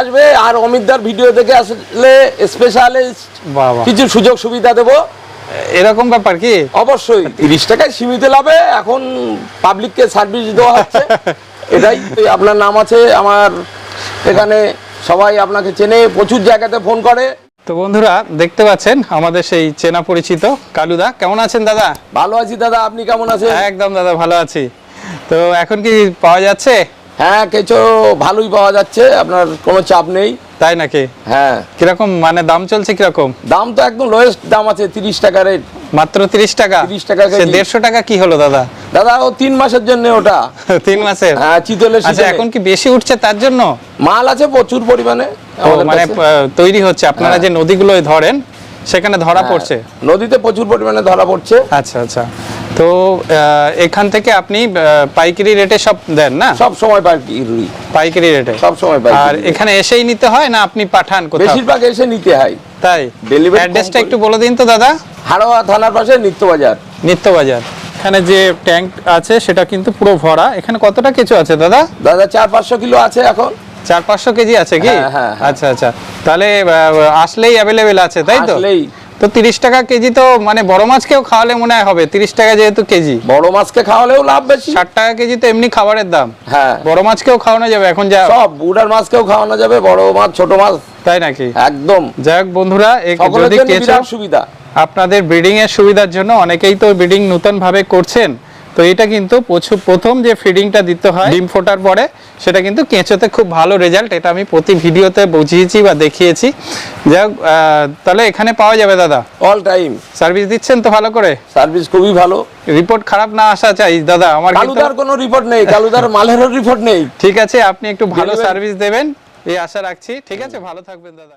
আসবে আর অমিতদার ভিডিও দেখে আসলে স্পেশালিস্ট কিছু সুযোগ সুবিধা দেবো। এরকম ব্যাপার কি? অবশ্যই। তিরিশ টাকায় সীমিত লাভে এখন পাবলিককে সার্ভিস দেওয়া হচ্ছে। এটাই আপনার নাম আছে আমার এখানে সবাই আপনাকে চেনে প্রচুর জায়গাতে ফোন করে। তো বন্ধুরা দেখতে পাচ্ছেন আমাদের সেই চেনা পরিচিত কালুদা কেমন আছেন দাদা? ভালো আছি দাদা আপনি কেমন আছেন? একদম দাদা ভালো আছি। তো এখন কি পাওয়া যাচ্ছে? হ্যাঁ কিছু ভালোই পাওয়া যাচ্ছে আপনার কোনো চাপ নেই। তাই নাকি? হ্যাঁ। কীরকম মানে দাম চলছে কীরকম? দাম তো একদম লোয়েস্ট দাম আছে তিরিশ টাকা রেট মাত্র তিরিশ টাকা? 30 টাকা। দেড়শো টাকা কি হলো দাদা? দাদা ও তিন মাসের জন্য ওটা। তিন মাসের? হ্যাঁ চিতলের আচ্ছা এখন কি বেশি উঠছে তার জন্য? মাল আছে প্রচুর পরিমাণে মানে তৈরি হচ্ছে। আপনারা হ্যাঁ। যে নদীগুলো ধরেন সেখানে ধরা হ্যাঁ, পড়ছে? নদীতে প্রচুর পরিমাণে ধরা পড়ছে। আচ্ছা আচ্ছা। তো এখান থেকে আপনি পাইকারি রেটে সব দেন না? সব সময় পাইকি রুই পাইকারি রেটে? সব সময় আর এখানে এসেই নিতে হয় না আপনি পাঠান কোথাও? বেশিরভাগ এসে নিতে হয়। তাই? ডেলিভারি অ্যাড্রেসটা একটু বলে দিন তো দাদা। হাড়োয়া থানার পাশে নিত্য বাজার নিত্য বাজার এখানে যে ট্যাঙ্ক আছে সেটা কিন্তু পুরো ভরা। এখানে কতটা কিছু আছে দাদা? দাদা চার পাঁচশো কিলো আছে এখন। চার পাঁচশো কেজি আছে কি? হ্যাঁ, হ্যাঁ, হ্যাঁ। আচ্ছা আচ্ছা। তাহলে আসলেই অ্যাভেলেবেল আছে তাই তো? আসলেই। তো তিরিশ টাকা কেজি তো মানে বড় মাছকেও খাওয়ালে মনে হয় হবে। তিরিশ টাকা যেহেতু কেজি। বড় মাছকে খাওয়ালেও লাভ বেশি। ষাট টাকা কেজি তো এমনি খাবারের দাম। হ্যাঁ। বড় মাছকেও খাওয়ানো যাবে এখন যা সব বুড়ার মাছকেও খাওয়ানো যাবে বড় মাছ ছোট মাছ। তাই নাকি? একদম। যাই হোক বন্ধুরা যদি সুবিধা। আপনাদের ব্রিডিং এর সুবিধার জন্য অনেকেই তো ব্রিডিং নতুন ভাবে করছেন। তো এটা কিন্তু প্রথম যে ফিডিংটা দিতে হয় ডিম ফোটার পরে সেটা কিন্তু কেঁচোতে খুব ভালো রেজাল্ট এটা আমি প্রতি ভিডিওতে বুঝিয়েছি বা দেখিয়েছি। যাই তাহলে এখানে পাওয়া যাবে দাদা? অল টাইম সার্ভিস দিচ্ছেন তো ভালো করে? সার্ভিস খুবই ভালো। রিপোর্ট খারাপ না আসা চাই দাদা আমার কালুদার কোনো রিপোর্ট নেই কালুদার মালেরও রিপোর্ট নেই। ঠিক আছে আপনি একটু ভালো সার্ভিস দেবেন। এই আশা রাখছি। ঠিক আছে ভালো থাকবেন দাদা।